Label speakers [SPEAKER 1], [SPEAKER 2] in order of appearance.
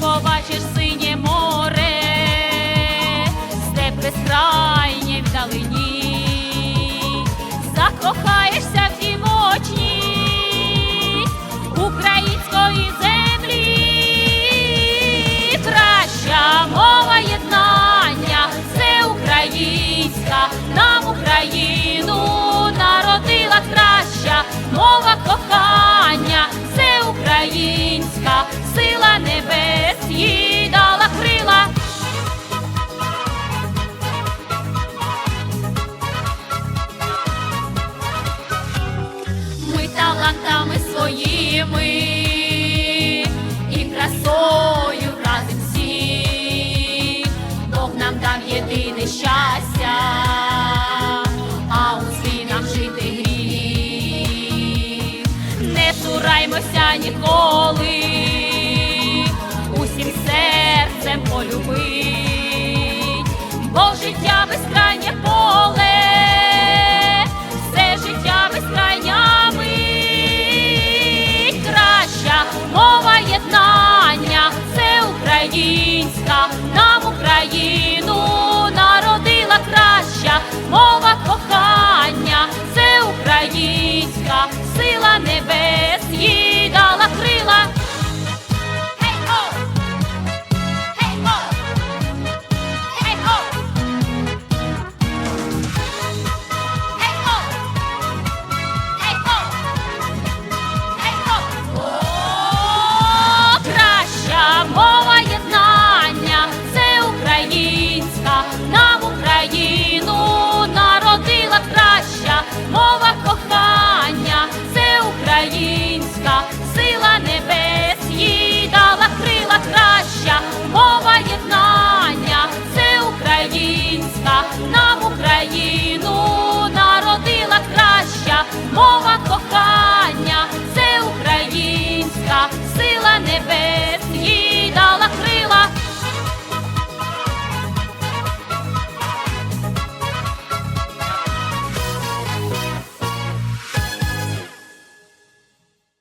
[SPEAKER 1] побачиш синє море, степ без. небес їй дала крила. Ми талантами своїми і красою разом всі, Бог нам дав єдине щастя, а у нам жити гріх. Не цураймося ніколи. мова єднання, це українська, нам Україну народила краща, мова кохання, це українська, сила небесна. No.